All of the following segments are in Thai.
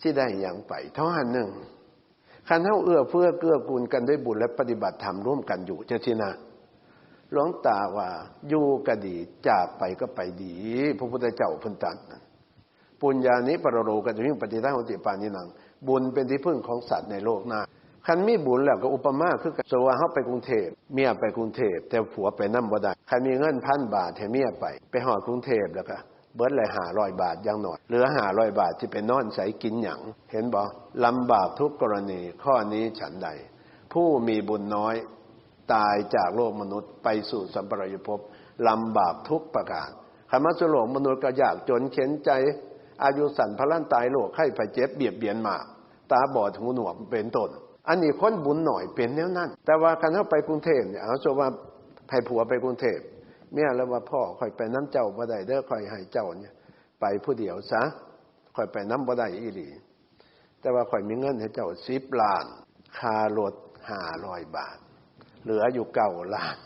ที่ได้อย่างไปเท่าหันหนึ่งคันเท่าเอื้อเพื่อเกื้อกูลกันด้วยบุญและปฏิบัติธรรมร่วมกันอยู่เจ้าชินะหลวงตาว่าอยู่ก็ดีจากไปก็ไปดี พระพุทธเจ้าพุนตัดปุญญานิปรโรกันยิ่งปฏิทังติปานินัง บุญเป็นที่พึ่งของสัตว์ในโลกหน้าคันมีบุญแล้วก็อุปมาคือสว่าเฮาไปกรุงเทพเมียไปกรุงเทพแต่ผัวไปนำบ่ได้คันมีเงินพันบาทให้เมียไป ไปหอดกรุงเทพแล้วก็ เบิดเลยหาร้อยบาทยังหน่อยเหลือหาร้อยบาทที่เป็นนอนใสกินหยังเห็นบ่ลำบากทุกกรณีข้อนี้ฉันใด ผู้มีบุญน้อยตายจากโลกมนุษย์ไปสู่สัมปรายภพลำบากทุกประการคำว่าสุโลกมนุษย์ก็ยากจนเข็นใจ อายุสั่นพลันตายโลกไข้ไปเจ็บเบียดเบียนมากตาบอดหูหนวกเป็นต้นอันนี้คนบุญหน่อยเป็นแนวนั้น แต่ว่าคันเขาไปกรุงเทพเนี่ยเอาโซว่าให้ผัวไปกรุงเทพ เมียแล้วว่าพ่อคอยไปน้ำเจ้าบ่ได้เด้อคอยให้เจ้าเนี่ยไปผู้เดียวซะคอยไปน้ำบ่ได้อีหลี แต่ว่าคอยมีเงินให้เจ้าสิบล้านคารถห้าร้อยบาท เหลืออยู่เก้าล้าน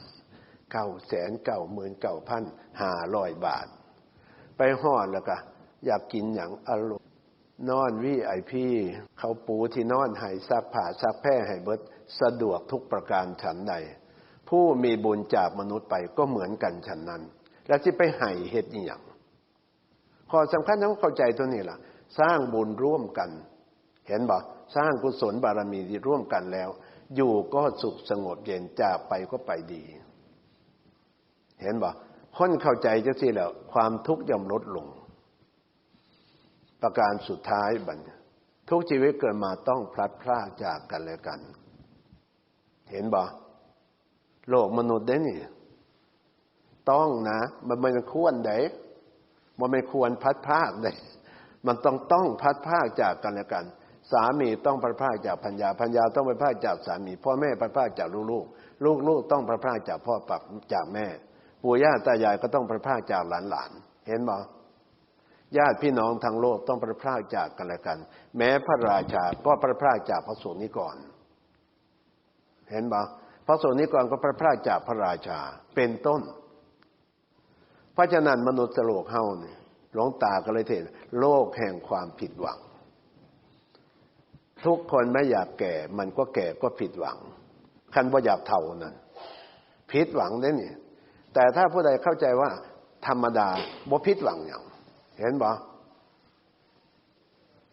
เก้าแสนเก้าหมื่นเก้าพันห้าร้อยบาท ไปห่อดแล้วก็อยากกินอย่างอร่อยนอนวิไอพี่เขาปูที่นอนให้ซักผ้าซักแพร่ให้เบิดสะดวกทุกประการฉันใด ผู้มีบุญจากมนุษย์ไปก็เหมือนกันฉันนั้น แล้วที่ไปให้เหตุอย่างข้อสำคัญต้องเข้าใจตัวนี้ล่ะ สร้างบุญร่วมกัน เห็นบ่สร้างกุศลบารมีที่ร่วมกันแล้ว อยู่ก็สุขสงบเย็นจากไปก็ไปดี เห็นบ่คนเข้าใจจะสิแล้ว ความทุกข์ย่อมลดลง ประการสุดท้ายบัญทุกชีวิตเกิดมาต้องพลัดพรากจากกันและกัน เห็นบ่ โลกมนุษย์ได้นี่ ต้องนะ มันไม่ควรเด้มันไม่ควรพัดพากเด้มันต้องต้องพัดพากจากกันและกัน สามีต้องพัดพากจากพัญญาพัญญาต้องพัดพากจากสามี พ่อแม่พัดพากจากลูกลูกลูกลูกต้องพัดพากจากพ่อปักจากแม่ ปู่ย่าตายายก็ต้องพัดพากจากหลานหลานเห็นบ่ญาติพี่น้องทางโลกต้องประพรากจากกันและกัน แม้พระราชาก็ประพรากจากพระสงฆ์นิกรเห็นบ่ พระสนิกรก็ประพราจากพระราชาเป็นต้น พระฉะนั้นมนุษย์โลกเฮาเนี่ยหลวงตาก็เลยเห็นโลกแห่งความผิดหวัง ทุกคนไม่อยากแก่ มันก็แก่ก็ผิดหวังคันว่าอยากเท่านั้นผิดหวังได้นี่แต่ถ้าผู้ใดเข้าใจว่า ธรรมดาบ่ผิดหวังอย่างเห็นบ่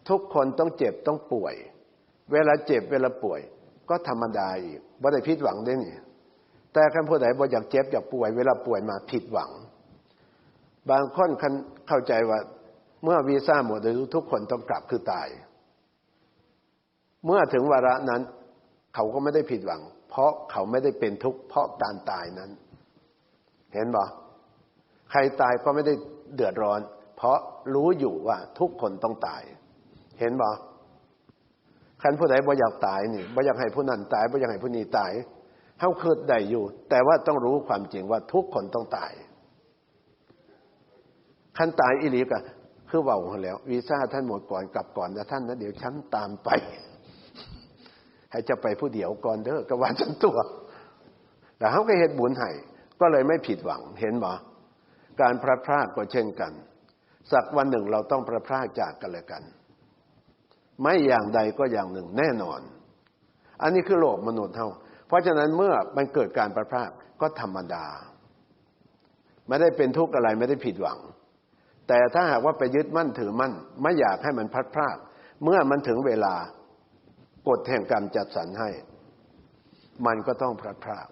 ทุกคนต้องเจ็บต้องป่วย เวลาเจ็บเวลาป่วย ก็ธรรมดาอีกบ่ได้ผิดหวังได้นี่แต่คันผู้ใดบ่อยากเจ็บอยากป่วยเวลาป่วยมาผิดหวัง บางคนคันเข้าใจว่าเมื่อวีซ่าหมดอายุทุกคนต้องกลับคือตาย เมื่อถึงวาระนั้น เขาก็ไม่ได้ผิดหวัง เพราะเขาไม่ได้เป็นทุกข์เพราะการตายนั้น เห็นบ่ใครตายก็ไม่ได้เดือดร้อน เพราะรู้อยู่ว่าทุกคนต้องตาย เห็นบ่ คันผู้ใดบ่อยากตายนี่บ่อยากให้ผู้นั้นตายบ่อยากให้ผู้นี้ตายเฮาคิดได้อยู่ แต่ว่าต้องรู้ความจริงว่าทุกคนต้องตายคันตายอีหลีกะคือเว้าแล้ว วีซ่าท่านหมดก่อนกลับก่อนนะท่านนะเดี๋ยวฉันตามไป ให้จะไปผู้เดียวก่อนเด้อกว่าฉันตัวแต่เขาก็เฮ็ดบุญให้ก็เลยไม่ผิดหวังเห็นบ่การพลัดพรากก็เช่นกัน สักวันหนึ่งเราต้องประพรากจากกันเลยกัน ไม่อย่างใดก็อย่างหนึ่งแน่นอน อันนี้คือโลกมนุษย์เท่า เพราะฉะนั้นเมื่อมันเกิดการประพรากก็ธรรมดา ไม่ได้เป็นทุกข์อะไรไม่ได้ผิดหวัง แต่ถ้าหากว่าไปยึดมั่นถือมั่น ไม่อยากให้มันพัดพรากเมื่อมันถึงเวลากฎแห่งกรรมจัดสรรให้ มันก็ต้องพลัดพราก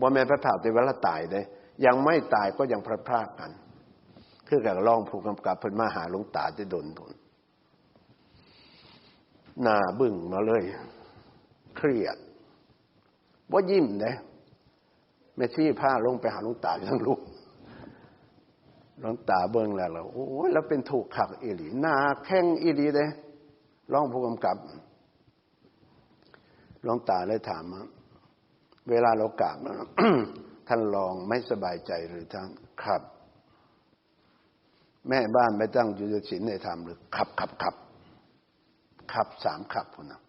บ่แม่พระถาในเวลาตายเลยยังไม่ตายก็ยังพลัดพรากกัน คือกับร้องผู้กำกับเพิ่นมาหาหลวงตาจะโดนผล หน้าบึ้งมาเลย เครียดว่ายิ้มเด้แม่ชี้ผ้าลงไปหาหลวงตาทั้งลูกหลวงตาเบิ้งแล้วเราโอ้ยแล้วเป็นถูกขักอีหลีหน้าแข้งอีหลีเด้ร้องผู้กำกับหลวงตาเลยถามเวลาเรากราบท่านลองไม่สบายใจหรือท่านครับ แม่บ้านไม่ตั้งยู่ในศีลในธรรมหรือขับขับขับ ขับสามขับคนนะ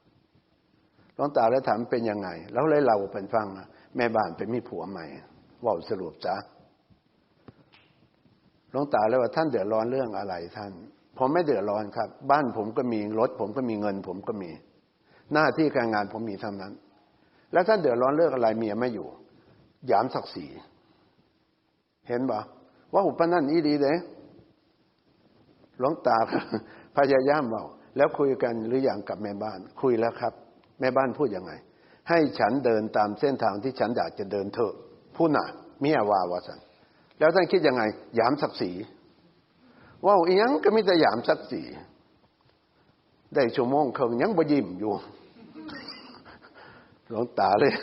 หลวงตาแล้วถามเป็นยังไง แล้วเลยเราเป็นฟังแม่บ้านเป็นมีผัวใหม่ว่าสรุปจ้ะหลวงตาแล้วว่าท่านเดือดร้อนเรื่องอะไรท่าน ผมไม่เดือดร้อนครับ บ้านผมก็มีรถ ผมก็มีเงิน ผมก็มี หน้าที่การงานผมมีทั้งนั้น แล้วท่านเดือดร้อนเรื่องอะไรเมียไม่อยู่หยามศักดิ์ศรีเห็นบ่ว่าอุปนั่นอีดีเด้หลวงตาพยายามเบา แล้วคุยกันหรืออย่างกับแม่บ้าน คุยแล้วครับ แม่บ้านพูดยังไง ให้ฉันเดินตามเส้นทางที่ฉันอยากจะเดินเถอะผู้น่ะเมียวาวาสันแล้วท่านคิดยังไงหยามศักดิ์ศรีว่าอียังก็มีแต่หยามศักดิ์ศรีได้ชั่วโมงครึ่งยังบ่ยิ้มอยู่หลวงตาเลย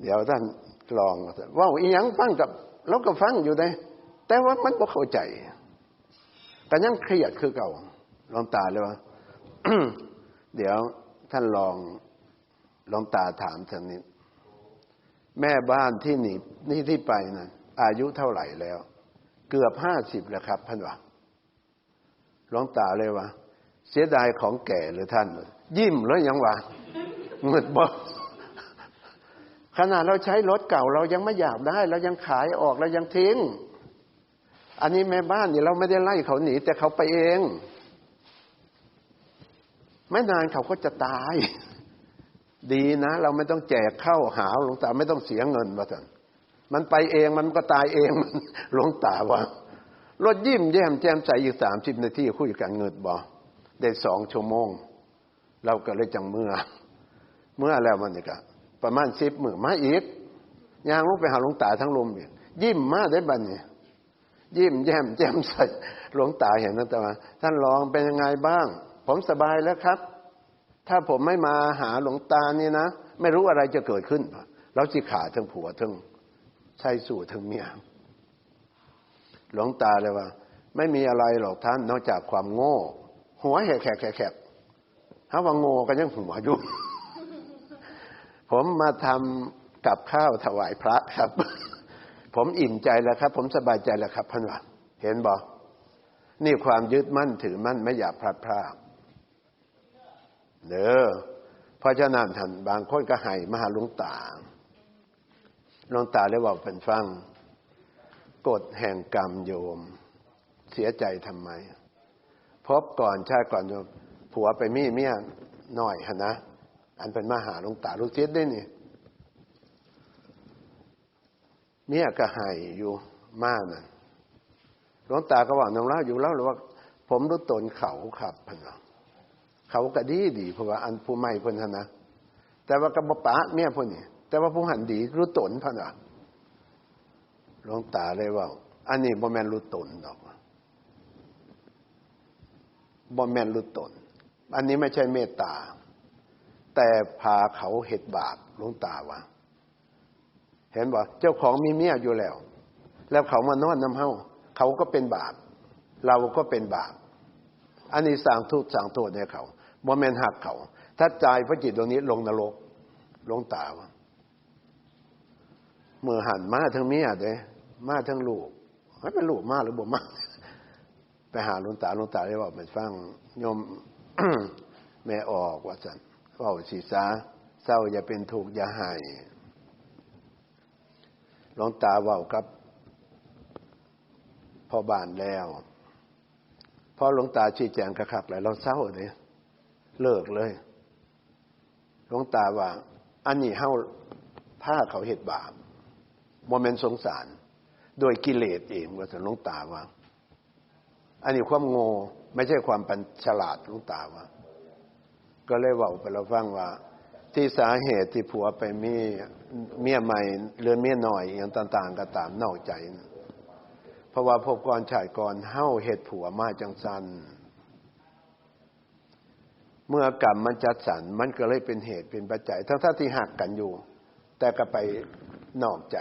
เดี๋ยวท่านลองว่าอียังฟังกับเราก็ฟังอยู่ได้แต่ว่ามันบ่เข้าใจแต่ยังเครียดคือเก่า ลวงตาเลยว่าเดี๋ยวท่านลองลวงตาถามท่านนี้ แม่บ้านที่หนีนี่ที่ไปนะอายุเท่าไหร่แล้ว เกือบห้าสิบแล้วครับท่านว่าหลวงตาเลยว่าเสียดายของแก่หรือท่าน ยิ้มแล้วยังว่าเงิดบอกขนาดเราใช้รถเก่าเรายังไม่อยากได้ เรายังขายออกเรายังทิ้ง อันนี้แม่บ้านเนี่ยเราไม่ได้ไล่เขาหนีแต่เขาไปเอง ไม่นานเขาก็จะตาย ดีนะ เราไม่ต้องแจกเข้าหาหลวงตาไม่ต้องเสียเงินมาสันมันไปเองมันก็ตายเองมันหลวงตาว่ารถยิ้มแย้มแจ่มใสอยู่สามสิบนาทีคุยกันเงินบอได้สองชั่วโมง เราก็เลยจังเมื่อ เมื่อแล้วมันนี่ก็ประมาณสิบมือมาอีกยางลงไปหาหลวงตาทั้งลมอีกยิ้มมาได้บัดนี้ยิ้มแย้มแจ่มใสหลวงตาเห็นนั่นแต่ว่าท่านลองเป็นยังไงบ้าง ผมสบายแล้วครับ ถ้าผมไม่มาหาหลวงตานี่นะ ไม่รู้อะไรจะเกิดขึ้นเราจิขาทั้งผัวทั้งชายสู่ทั้งเมียหลวงตาเลยว่า ไม่มีอะไรหรอกท่านนอกจากความโง่ หัวแหกแขกแขกถ้าว่าโง่ก็ยังหัวอยู่ ผมมาทำกับข้าวถวายพระครับ ผมอิ่มใจแล้วครับ ผมสบายใจแล้วครับพันว่าเห็นบอกนี่ความยึดมั่นถือมั่นไม่อยากพลาดพลาด เด้อเพราะฉะนั้นท่านบางคนก็ให้มาหาหลวงตาหลวงตาเลยบอกเป็นฟังกฎแห่งกรรมโยม เสียใจทำไม พบก่อนชาติก่อนโยมผัวไปมีเมียหน่อยฮะนะ อันเป็นมาหาหลวงตาลูกเสียได้นี่เมียก็ให้อยู่มากนั่นหลวงตาก็บอกน้องเล่าอยู่แล้วหรือว่า ผมรู้ตนเขาครับพนเนา เขาก็ดีดีเพราะว่าอันผู้ใหม่เพิ่นนะแต่ว่ากระบปะเมียพ่นนี่แต่ว่าผู้หันดีรู้ตนพันว่าหลวงตาเลยว่า อันนี้บ่แม่นรู้ตนดอกบ่แม่นรู้ตน อันนี้ไม่ใช่เมตตา แต่พาเขาเหตุบาปหลวงตาว่า เห็นบ่เจ้าของมีเมียอยู่แล้ว แล้วเขามานอนน้ำเฮาเขาก็เป็นบาป เราก็เป็นบาปอันนี้สร้างทุกสร้างโทษให้เขา บ่แม่นหักเขา ถ้าใจพระจิตตรงนี้ ลงนรก ลงตาวเมื่อหันมาทั้งเมียเด้มาทั้งลูกไม่เป็นลูกมาหรือบ่มาไปหาหลวงตาหลวงตาได้บอกไปฟังโยมแม่ออกว่าสันว่าสีสาเศร้าอย่าเป็นทุกอย่าหายหลวงตาว่าครับพอบานแล้วพอหลวงตาชี้แจงกระขักแล้วเราเศร้าเลย เลิกเลยหลวงตาว่า อันนี้เฮาผ้าเขาเหตุบาปโมเมนต์สงสาร โดยกิเลสเองว่าสหลวงตาว่า อันนี้ความโง่ไม่ใช่ความปัญฉลาดหลวงตาว่า ก็เลยว่าไปเราฟังว่า ที่สาเหตุที่ผัวไปมีเมียใหม่เรือนเมียหน่อยอย่างต่าง ๆ ก็ตามนอกใจนะเพราะว่าพบก่อนชายก่อนเฮ้าเหตุผัวมาจังสัน เมื่อกรรมมันจัดสรรมันก็เลยเป็นเหตุเป็นปัจจัย ทั้งท่าที่หักกันอยู่ แต่ก็ไปนอกใจ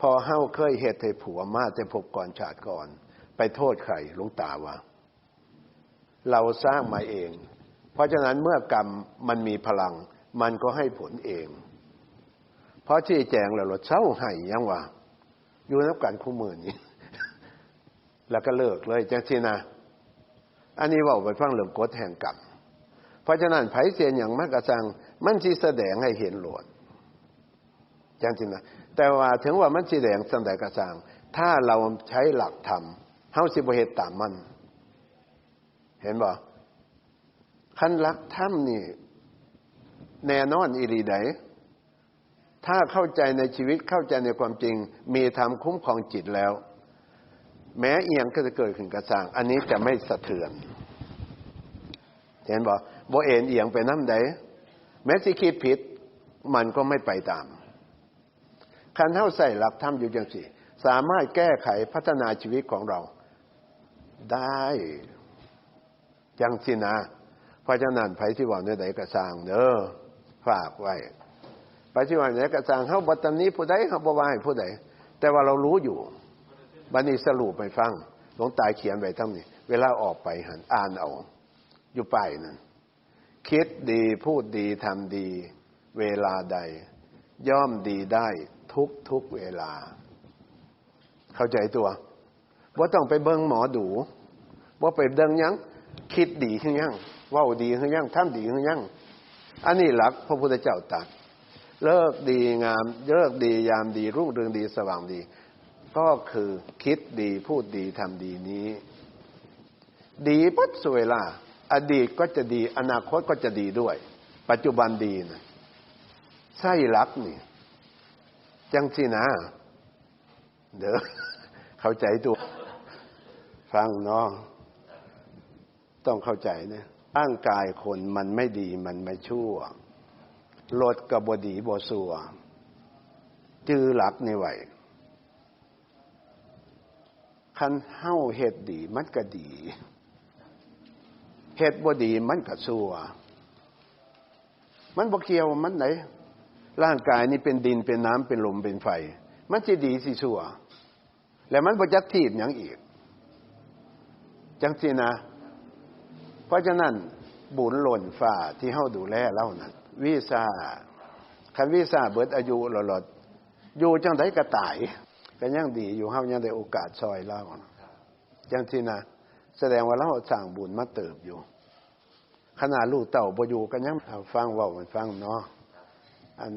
พอเฮ้าเคยเหตุให้ผัวมาแต่พบก่อนชาติก่อน ไปโทษใครลุงตาว่า เราสร้างมาเอง เพราะฉะนั้นเมื่อกรรมมันมีพลัง มันก็ให้ผลเอง เพราะที่แจงแล้วเราเศร้าให้ยังว่าอยู่นับการคู่มือนี้ แล้วก็เลิกเลยจังทีนะ อันนี้ว่าไปฟังเรื่องกฎแห่งกรรม เพราะฉะนั้นไผเสียนอย่างมากกระสังมันสิแสดงให้เห็นหลวดจังทีนะแต่ว่าถึงว่ามันสีแดงสังแต่กระสังถ้าเราใช้หลักธรรมเฮาสิบเหตุตามมัน เห็นบ่คันรักถ้ำนี่ แน่นอนอีรีไดถ้าเข้าใจในชีวิตเข้าใจในความจริง มีธรรมคุ้มครองจิตแล้ว แม้เอียงก็จะเกิดขึ้นกระสร้างอันนี้จะไม่สะเทือน เห็นบ่บ่เอ็นเอียงไปน้ำใดแม้สิคิดผิดมันก็ไม่ไปตามคันเท่าใส่หลักธรรมอยู่จังสิสามารถแก้ไขพัฒนาชีวิตของเรา ได้จังสินะเพราะฉะนั้นไผที่ว่าในใดกระสางเด้อฝากไว้ไผที่ว่าในใดกระสางเฮาบ่ตำนี้ผู้ใดเฮาบ่ว่าให้ผู้ใดแต่ว่าเรารู้อยู่บัดนี้สรุปไปฟังหลวงตาเขียนไว้ทั้งนี้ เวลาออกไปหันอ่านเอา อยู่ไปนั้นคิดดีพูดดีทำดี เวลาใด ย่อมดีได้ทุกทุกเวลา เข้าใจตัวว่าต้องไปเบิ้งหมอดูว่าไปเดิงยังคิดดีขึ้นยังว่าดีขึ้นยังทำดีขึ้นยังอันนี้หลักพระพุทธเจ้าตรัสเลิกดีงามเลิกดียามดี รุ่งเรืองดีสว่างดี ก็คือคิดดีพูดดีทำดีนี้ ดีปัดสวยล่ะ อดีตก็จะดี อนาคตก็จะดีด้วย ปัจจุบันดีนะใช่รักนี่ จังสินะ เด้อเข้าใจตัว ฟังน้อง ต้องเข้าใจเนี่ยร่างกายคนมันไม่ดีมันไม่ชั่วลดกับบดีบสัว จือหลักในไหวคันเฮ้าเหตุดี มันก็ดี เหตุบ่ดีมันก็สัวมันบกเกี่ยวมันไหน ร่างกายนี่เป็นดินเป็นน้ำเป็นลมเป็นไฟ มันจะดีสิสัวแล้วมันบจักทีบอย่างอีก จังสินะ เพราะฉะนั้นบุญหล่นฝ่าที่เฮาดูแลเล่านั้นวีซ่าคันวีซ่าเบิดอายุหลอดอยู่จังไดก็ตายก็ยังดีอยู่เฮายังได้โอกาสซอยเล่าจังสินะ แสดงว่าเราสร้างบุญมาเติบอยู่ ขนาดลูกเต่าบอยู่กันยังฟังว่ามันฟังเนาะอัน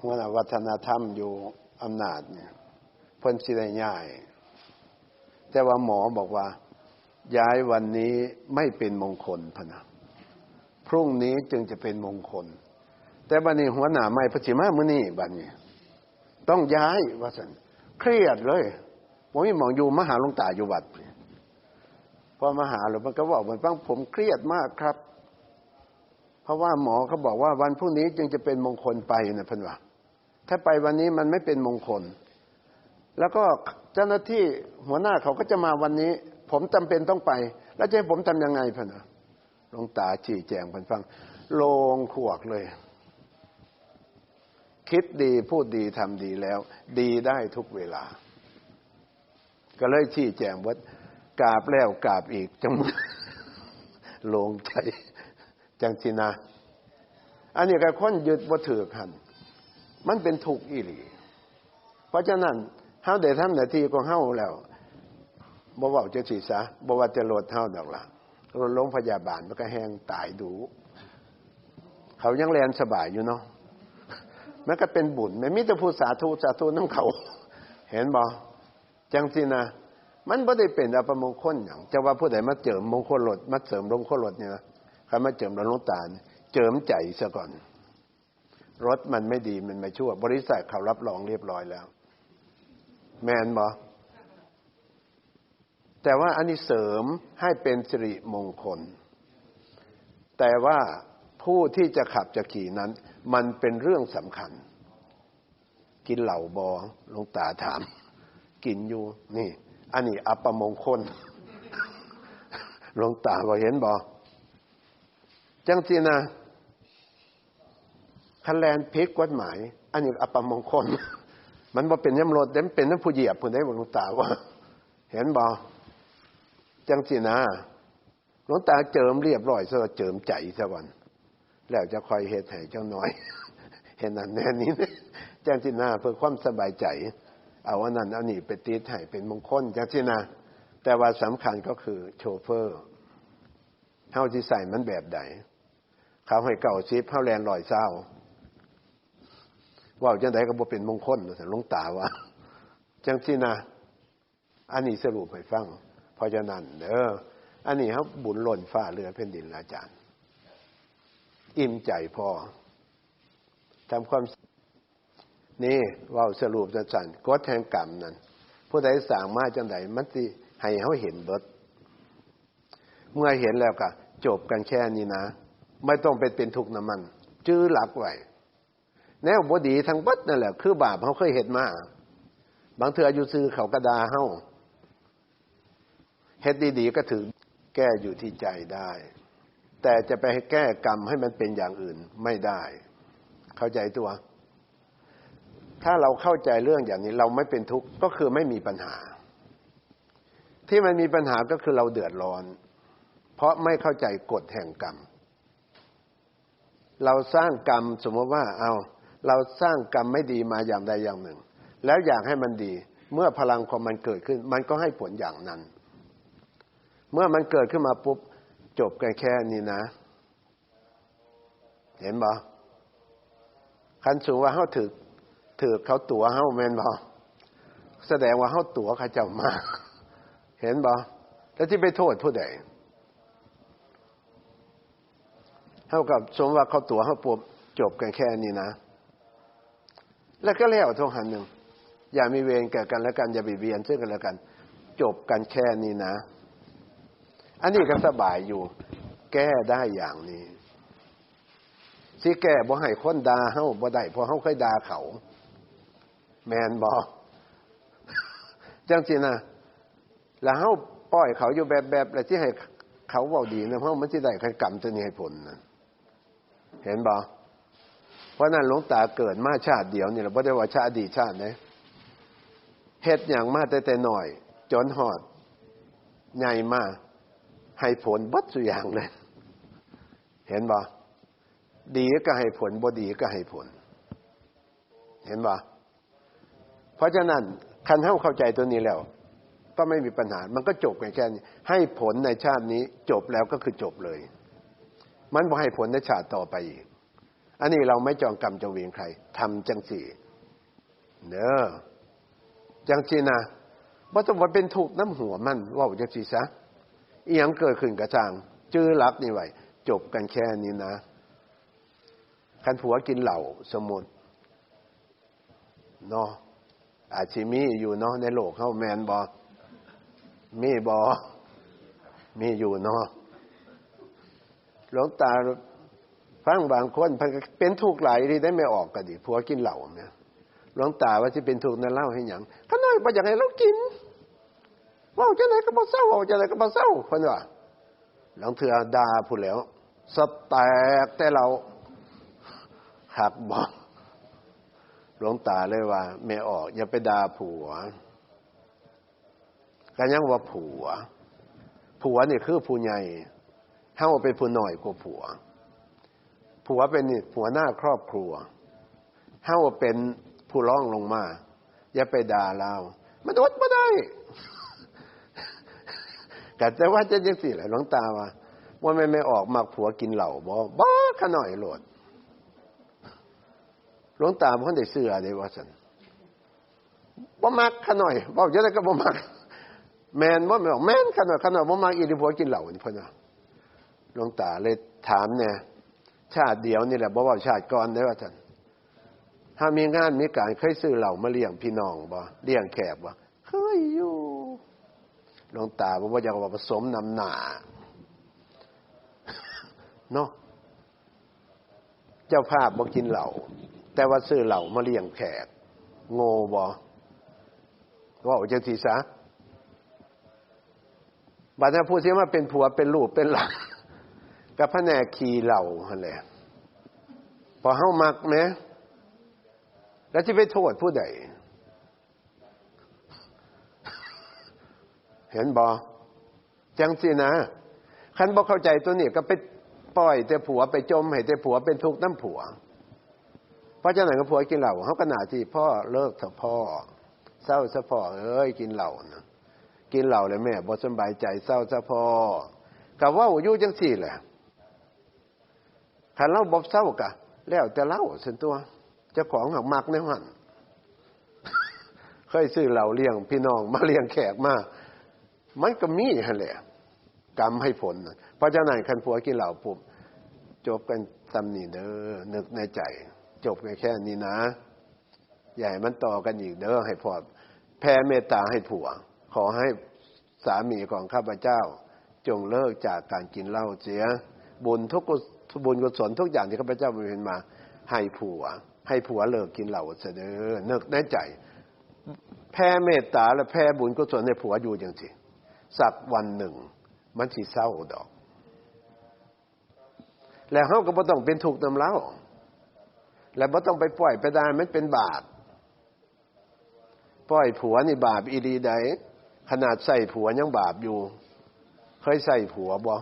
หัวหน้าวัฒนธรรมอยู่อำนาจเนี่ยเพิ่นสิได้ย้าย แต่ว่าหมอบอกว่า ย้ายวันนี้ไม่เป็นมงคลพนะพรุ่งนี้จึงจะเป็นมงคล แต่บัดนี้หัวหน้าไม่ประชิมามื้อนี้บัดนี้ ต้องย้ายว่าซั่นเครียดเลยผมมีหมองอยู่มหาลงตาอยู่วัด พอมาหาหลวงมันก็บอกเหมันฟังผมเครียดมากครับ เพราะว่าหมอเขาบอกว่าวันพรุ่งนี้จึงจะเป็นมงคลไปนะพันว่าถ้าไปวันนี้มันไม่เป็นมงคล แล้วก็เจ้าหน้าที่หัวหน้าเขาก็จะมาวันนี้ ผมจำเป็นต้องไป แล้วจะให้ผมทำยังไงพันว่าหลวงตาชี้แจงพันฟัง โลงขวกเลย คิดดีพูดดีทำดีแล้ว ดีได้ทุกเวลา ก็เลยชี้แจงว่า กราบแล้วกราบอีกจังลงใจ จังสินะ อันนี้ก็คนยึดบ่ถือกัน มันเป็นถูกอีหลี เพราะฉะนั้นเฮาได้ทำหน้าที่ของเฮาแล้วบ่ว้าจะสิซะบ่ว่าจะโลดเฮาดอกละรถลงพยาบาลมันก็แห้งตายดู เขายังแลนสบายอยู่เนาะมันก็เป็นบุญไม่มีแต่พูดสาธุสาธุน้ำเขา เห็นบ่จังสินะ มันไม่ได้เป็นอัปมงคลอย่างจะว่าผู้ใดมาเจิมมงคลรถมาเสริมมงคลรถเนี่ยนะใครมาเจิมรถลงตาเจิมใจซะก่อน รถมันไม่ดีมันไม่ชั่ว บริษัทเขารับรองเรียบร้อยแล้ว แมนบอแต่ว่าอันนี้เสริมให้เป็นสิริมงคล แต่ว่าผู้ที่จะขับจะขี่นั้น มันเป็นเรื่องสำคัญ กินเหล่าบอลงตาถาม กินอยู่นี่ อันนี้อัปมงคลหลวงตาบอกเห็นบอจังสีนะคันแลนพิกกฎหมาย อันนี้อัปมงคล มันบ่เป็นย่ำรถเด็มเป็นน้ำผู้เหยียบผู้ใดบอกหลวงตาว่า เห็นบอจังสีนะหลวงตาเจิมเรียบร้อยซะเจิมใจซะก่อนแล้วจะคอยเหตุให้เจ้าน้อย เห็นนั่นแน่นี้จังสีนาเพื่อความสบายใจ เอาอันนั้นเอานี่ไปตีดให้เป็นมงคลจังสินะ แต่ว่าสำคัญก็คือโชเฟอร์เท่าที่ใส่มันแบบใดเขาให้เก่าชิปเท่าแลนลอยเศร้าว่าจังไดก็บ่เป็นมงคลแต่ลงตาว่าจังสินะอันนี้สรุปให้ฟังเพราะฉะนั้นเอออันนี้เขาบุญหล่นฟ้าเรือแผ่นดินอาจารย์ อิ่มใจพอทำความ นี่เว่าสรุปสั้นๆกดแห่งกรรมนั้น ผู้ใดสร้างมาจังไดมันสิให้เขาเห็นเบิด เมื่อเห็นแล้วก็จบกันแค่นี้นะ ไม่ต้องเป็นเป็นทุกข์น้ำมัน จื้อหลักไว้แนวบดีทั้งบัดนั่นแหละ คือบาปเขาเคยเห็นมา บางเถื่ออยู่ซื้อเขากระดาเฮาเฮ็ดดีๆก็ถือแก้อยู่ที่ใจได้ แต่จะไปแก้กรรมให้มันเป็นอย่างอื่นไม่ได้ เข้าใจตัว ถ้าเราเข้าใจเรื่องอย่างนี้เราไม่เป็นทุกข์ก็คือไม่มีปัญหา ที่มันมีปัญหาก็คือเราเดือดร้อน เพราะไม่เข้าใจกฎแห่งกรรม เราสร้างกรรมสมมติว่าเอาเราสร้างกรรมไม่ดีมาอย่างใดอย่างหนึ่ง แล้วอยากให้มันดี เมื่อพลังของมันเกิดขึ้น มันก็ให้ผลอย่างนั้น เมื่อมันเกิดขึ้นมาปุ๊บจบกันแค่นี้นะ เห็นบ่คันสูงว่าเขาถือ ถือเขาตั๋วเขาแมนบ่แสดงว่าเขาตั๋วเขาเจ้ามา เห็นบ่แล้วที่ไปโทษผู้ใดเท่ากับสมว่าเขาตั๋วเขาปวบจบกันแค่นี้นะ แล้วก็แล้วทงหันหนึ่ง อย่ามีเวรแก่กันแล้วกัน อย่าบีเบียนซึ่งกันแล้วกัน จบกันแค่นี้นะ อันนี้ก็สบายอยู่ แก้ได้อย่างนี้สิแก้บ่ให้คนดาเฮาบ่ได้เพราะเฮาเคยดาเขา แมนบ่จังสินะแล้วเฮาปล่อยเขาอยู่แบบแบบแล้วที่ให้เขาเว้าดีนะเพราะมันสิได้กรรมตัวนี้ให้ผลนะเห็นบ่เพราะนั้นหลวงตาเกิดมาชาติเดียวนี่แหละบ่ได้ว่าชาติดีชาตินะเฮ็ดอย่างมาแต่แต่น้อย จนหอดใหญ่มาให้ผลบัดสุอย่างเลย เห็นบ่ดีก็ให้ผลบ่ดีก็ให้ผล เห็นบ่ เพราะฉะนั้นคันเฮาเข้าใจตัวนี้แล้ว ก็ไม่มีปัญหา มันก็จบกันแค่นี้ให้ผลในชาตินี้จบแล้วก็คือจบเลย มันบ่ให้ผลในชาติต่อไปอีก อันนี้เราไม่จองกรรมจองเวรใครทำจังสี่เนอจังสีนะว่าต้องว่าเป็นถูกน้ำหัวมันว่าจังสีซะอีหยังเกิดขึ้นกระจาง จื้อรักนี่ไว้จบกันแค่นี้นะคันผัวกินเหล่าสมุดเนาะ อาชิมีอยู่เนาะในโลกเขาแมนบอมีบอมีอยู่เนาะหลวงตาฟังบางคนเป็นทุกข์หลายที่ได้ไม่ออกก็ดีผัวกินเหล่าเนี่ยหลวงตาว่าจะเป็นทุกนั่นเล่าให้หยังก็น้อยไปอยากให้เรากินว่าจะไหนก็บ่เศร้าว่าจะไหนก็บ่เศร้าเพิ่นว่าหลวงเถือดาพูดแล้วสแตกแต่เราหักบอก หลวงตาเลยว่าไม่ออก อย่าไปด่าผัวก็ยังว่าผัว ผัวนี่คือผู้ใหญ่เฮาเป็นผู้หน้อยกว่าผัว ผัวเป็นนี่ผัวหน้าครอบครัวเฮาเป็นผู้ร้องลงมา อย่าไปด่าเรามันอดไม่ได้แต่แต่ว่าจะยังสิแหละหลวงตาว่าว่าไม่ไม่ออกมักผัวกินเหล่าบ่บ้าขน่อยโหลด หลวงตาพ่นได้เสื้อได้ว่าสันบ่มักขน่อยบอกจะได้ก็บ่มักแมนบ่ไม่บอกแมนขน่อยขน่อยบ่มักอีดีผัวกินเหล่านี่เพิ่นว่าหลวงตาเลยถามเนี่ยชาติเดียวนี่แหละบ่ว่าชาติก่อนได้ว่าสันถ้ามีงานมีการเคยซื้อเหล่ามาเลี้ยงพี่น้องบ่เลี้ยงแขกบ่เคยอยู่หลวงตาบอกว่าอยากว่าผสมน้ำหนาเนาะเจ้าภาพบอกกินเหล่า แต่ว่าซื้อเหล่ามาเลี้ยงแขก โง่บอว่าจังสีซะบัดนี้พูดเสียมาเป็นผัวเป็นลูกเป็นหลานกับพระแนขี่เหล่าอะไรพอเฮ้ามักไหมแล้วที่ไปโทษผู้ใดเห็นบอจังสินะคันบอกเข้าใจตัวนี้ก็ไปปล่อยแต่ผัวไปจมให้แต่ผัวเป็นทุกข์น้ำผัว พราะฉะนั้นก็ผัวกินเหล้าเขาก็หนาที่พ่อเลิกเถอะพ่อเศร้าซะพ่อเอ้ยกินเหล้านะกินเหล้าเลยแม่บ่สบายใจเศร้าซะพ่อกับว่าอยู่จังสี่แหละขันเล่าบบเศร้ากะ แล้วแต่เล่าส่วนตัวเจ้าของหักมักในหันเคยซื้อเหล่าเลี้ยงพี่น้องมาเลี้ยงแขกมามันก็มีฮะแหละกรรมให้ผลน่ะเพราะฉะนั้นคันผัวกินเหล้าปุ๊บจบกันตำหนีเด้อนึกในใจ จบกันแค่นี้นะ อย่าให้มันต่อกันอีกเด้อให้พอแผ่เมตตาให้ผัว ขอให้สามีของข้าพเจ้า จงเลิกจากการกินเหล้าเสีย บุญทุกบุญกุศลทุกอย่างที่ข้าพเจ้าบำเพ็ญมา ให้ผัว ให้ผัวเลิกกินเหล้าเสยเด้อนึกในใจ แผ่เมตตาและแผ่บุญกุศลให้ผัวอยู่อย่างสิสักวันหนึ่ง มันสิเศร้าดอก แล้วเฮาก็บ่ต้องเป็นถูกนำเล้า แล้วบ่ต้องไปปล่อยไปได้มันเป็นบาปปล่อยผัวนี่บาปอีดีใดขนาดใส่ผัวยังบาปอยู่ เคยใส่ผัวบ่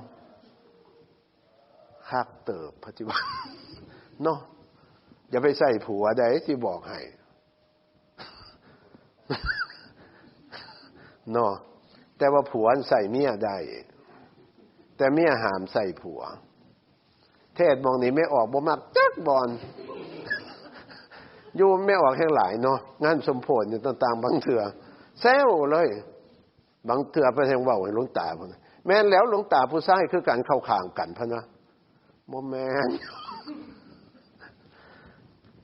คักเติบปัจจุบันเนาะอย่าไปใส่ผัวใดที่บอกให้เนาะแต่ว่าผัวใส่เมียได้แต่เมียหามใส่ผัว เทศมองนี้ไม่ออกบ่มักจักบอล อยู่ไม่ออกแห่งหลายเนาะงานสมโพธิอยู่ต่างๆ บางเถื่อแซวเลย บางเถื่อไปแทงว้าให้หลวงตาพุ่นแม่นแล้วหลวงตาผู้ชายคือการเข้าข้างกันพะนะบ่แม่น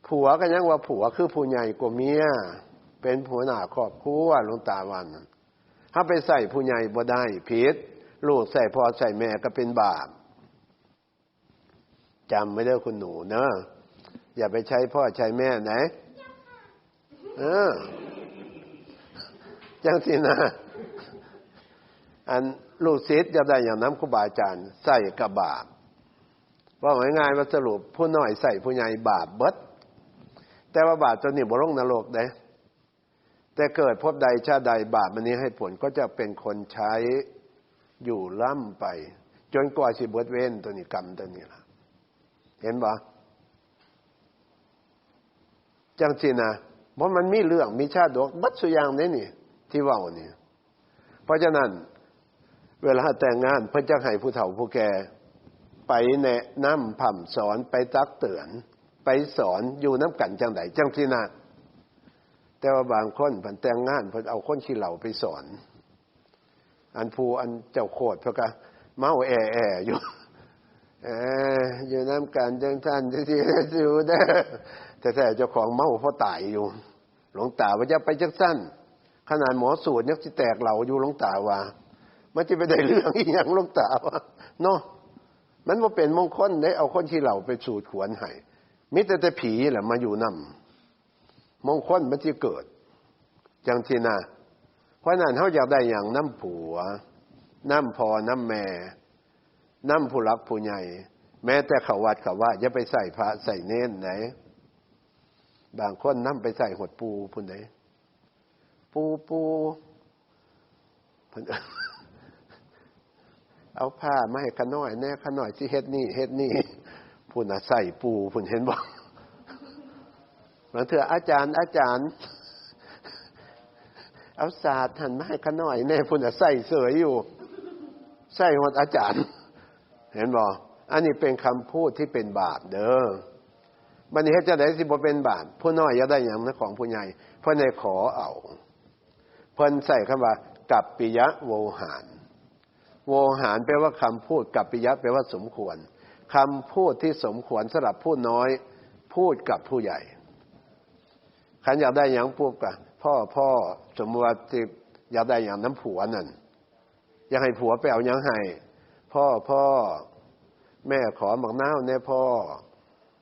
ผัวก็ยังว่าผัวคือผู้ใหญ่กว่าเมียเป็นผัวหน้าครอบครัวหลวงตาวันถ้าไปใส่ผู้ใหญ่บ่ได้ผิดลูกใส่พ่อใส่แม่ก็เป็นบาปจำไม่ได้คุณหนูเนอะ อย่าไปใช้พ่อใช้แม่ไหนเออจังสินะอันลูกศิษย์จะได้อย่างน้ำครูบาอาจารย์ใส่กับบาปว่าง่ายๆว่าสรุปผู้น้อยใส่ผู้ใหญ่บาปเบิด แต่ว่าบาปจนนี่บลงนรกเด้แต่เกิดพบใดชาใดบาปมันนี้ให้ผลก็จะเป็นคนใช้อยู่ล่ำไป จนกว่าสิเบิดเว้นตัวนี้กรรมตัวนี้ล่ะ เห็นบ่ จังสินะเพราะมันมีเรื่องมีชาติดกบัดสุยางนี่นี่ ที่ว่านี่เพราะฉะนั้น เวลาแต่งงานเพื่อจะให้ผู้เฒ่าผู้แก่ไปแนะนำผ่ำสอนไปตักเตือน ไปสอนอยู่น้ำกันจังไดจังสินะแต่ว่าบางคนเพิ่นแต่งงานเพิ่นเอาคนขี้เหล่าไปสอน อันผู้อันเจ้าโคตรเพิ่นก็เมาแอแออยู่เอออยู่น้ำกันจังท่านที่สิวเด้ แต่แต่เจ้าของเมาเพราะตายอยู่ หลวงตาว่าจะไปจักสั้น ขนาดหมอสูตรยังสิแตกเหล่าอยู่หลวงตาว่า มันจะไปได้เรื่องอีหยังหลวงตาว่าเนาะมันว่าเป็นมงคลได้เอาคนที่เหล่าไปสูตรขวนให้มิแต่แต่ผีแหละมาอยู่นำมงคลมันจะเกิดจังทีนะเพราะนั้นเขาอยากได้อย่างน้ำผัว น้ำพอน้ำแม่น้ำผู้รักผู้ใหญ่ แม้แต่ขาวัดขาว่าอย่าไปใส่พระใส่เน้นไหน บางคนน้ำไปใส่หดปูพุ่นไหนปูปูเอาผ้ามาให้ขน้อยแน่ขน้อยที่เฮ็ดนี่เฮ็ดนี่พุ่นอะใส่ปูพุ่นเห็นบอกบางเถื่ออาจารย์ อาจารย์ เอาศาสตร์หันมาให้ขน้อยแน่พุ่นอะใส่เสยอยู่ใส่หดอาจารย์ เห็นบ่อันนี้เป็นคำพูดที่เป็นบาปเด้อ บันนี้จะได้สิบ่เป็นบาปผู้น้อยจะได้อย่างนั้นของผู้ใหญ่เพื่อนในขอเอาเพิ่นใส่คำว่ากัปปิยะโวหารโวหารแปลว่าคำพูดกัปปิยะแปลว่าสมควรคำพูดที่สมควรสำหรับผู้น้อย พูดกับผู้ใหญ่ขันอยากได้อย่างพูดกับพ่อพ่อสมมติว่าอยากได้อย่างน้ำผัวนั่นอยากให้ผัวไปเอาอย่างให้พ่อพ่อแม่ขอหมักน้าวแน่พ่อ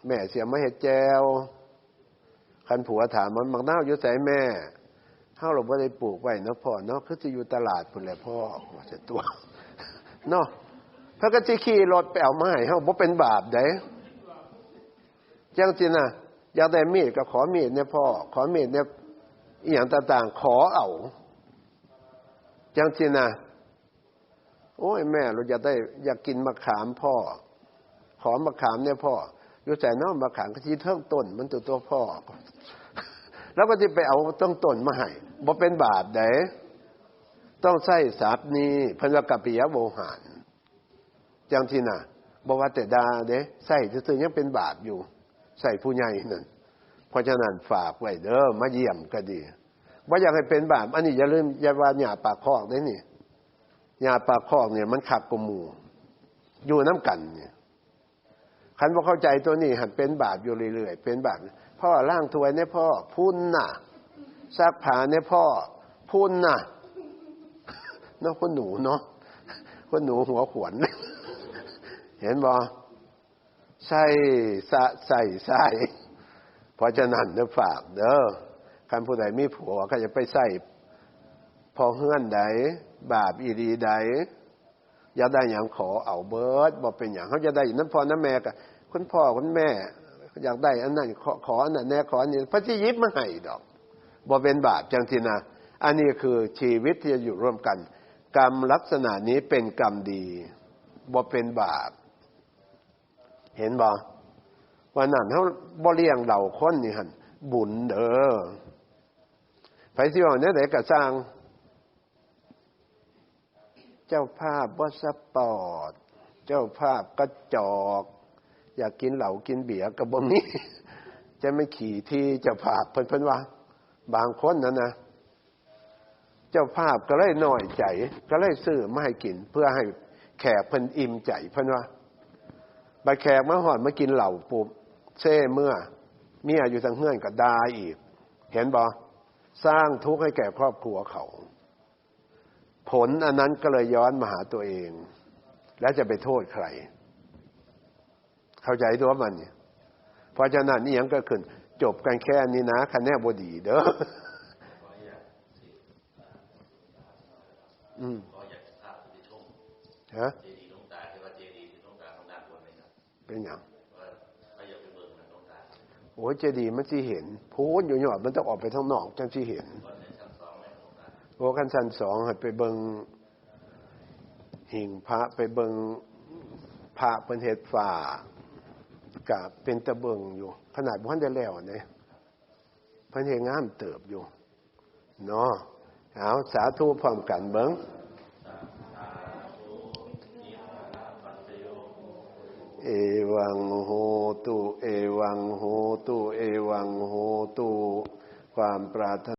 แม่เสียมาเห็ดแจวคันผัวถามมันมักน้าอยู่ใส่แม่เฮาเราไม่ได้ปลูกไว้เนาะพ่อเนาะคือจะอยู่ตลาดพุ่นแหละพ่อว่าจะตัวเนาะพระก็จะขี่รถไปเอามาให้เฮาบ่เป็นบาปได้จังสินะอยากได้มีดก็ขอมีดเนี่ยพ่อขอมีดเนี่ยอีหยังต่างๆ ขอเอาจังสินะโอ้ยแม่เราอยากได้อยากกินมะขามพ่อ ขอมะขามเนี่ยพ่อ อยู่ใจน้องมะขามก็ที่เท่าต้น มันตัวตัวพ่อ แล้วก็จะไปเอาต้องต้นมาให้บ่เป็นบาปเด้ต้องใส่สาบนี้พันวกับปิยะโวหารจังที่น่ะบอกว่าแต่ดาเด้ใส่ซื่อยังเป็นบาปอยู่ ใส่ผู้ใหญ่นั่นเพราะฉะนั้นฝากไว้เด้อมาเยี่ยมก็ดีว่าอยากให้เป็นบาปอันนี้อย่าลืมอย่าว่าหยาปากคอกได้นี่ยาปลาคอกเนี่ยมันขักกมูอยู่น้ำกันเนี่ย คันว่าเข้าใจตัวนี้หันเป็นบาปอยู่เรื่อยๆเป็นบาปพ่อล่างถวยเนี่ยพ่อพุ่นน่ะซักผ้าเนี่ยพ่อพุ่นน่ะเนาะคนหนูเนาะคนหนูหัวขวนเห็นบ่ใส่สะใส่ใส่เพราะฉะนั้นเด้อฝากเด้อคันผู้ใดมีผัวก็จะไปใส่พอเฮื่อนใดบาปอีรีใดอยากได้อย่างขอเอาเบิร์ดบอกเป็นอย่างเขาจะได้น้ำพ่อน้ำแม่กับ คุณพ่อคุณแม่ อยากได้อันนั้นขอขออันนั้นแน่ขออันนี้พระที่ยิบมาให้ดอกบ่เป็นบาปจังทีนะอันนี้คือชีวิตที่จะอยู่ร่วมกัน กรรมลักษณะนี้เป็นกรรมดีบ่เป็นบาปเห็นบ่วันนั้นเขาบ่เลี้ยงเหล่าคนนี่หันบุญเด้อไปสิว่าเนี่ยไหนกระสร้าง เจ้าภาพบ่สปอร์ต เจ้าภาพกระจอก อยากกินเหล่ากินเบียร์กับบ่มีจะไม่ขี่ที่จ้าภาพเพิ่นเพิ่นว่า บางคนนั่นนะเจ้าภาพก็เลยน้อยใจ ก็เลยซื้อมาให้กิน เพื่อให้แขกเพิ่นอิ่มใจเพิ่นว่าบาแขกมาหอดมากินเหล่าปุ๊บเซ่เมื่อ เมียอยู่ทางเฮือนก็ดาอีก เห็นบ่สร้างทุกข์ให้แก่ครอบครัวเขา ผลอันนั้นก็เลยย้อนมาหาตัวเอง แล้วจะไปโทษใคร เข้าใจตัวมันเนี่ยเพราะฉะนั้นนี่ยังก็ขึ้น จบกันแค่นี้นะคะแนนบดีเด้ออืมก็อยากจะทราบที่ชมฮะเจดีย์หลวงตาที่ว่าเจดีย์ที่หลวงตาของด้านบนไหมครับเป็นอย่างว่าเขาอยากไปเบิ่งนะหลวงตาโอ้ยเจดีย์มันสิเห็นพูนอยู่หยอดมันต้องออกไปทางนอกจังสิเห็นว่าในชั้นสองไหมหลวงตาโอ้ขั้นชั้นสองให้ไปเบิงหิ่งพระไปเบิงพระเป็นเห็ดฝ่า กับเป็นตะเบิงอยู่ ขนาดพันได้แล้วเนี่ยพันเห็งามเติบอยู่เนาะเอาสาธุพร้อมกันเบิงเอวังโหตุ เอวังโหตุ เอวังโหตุ ความปรารถ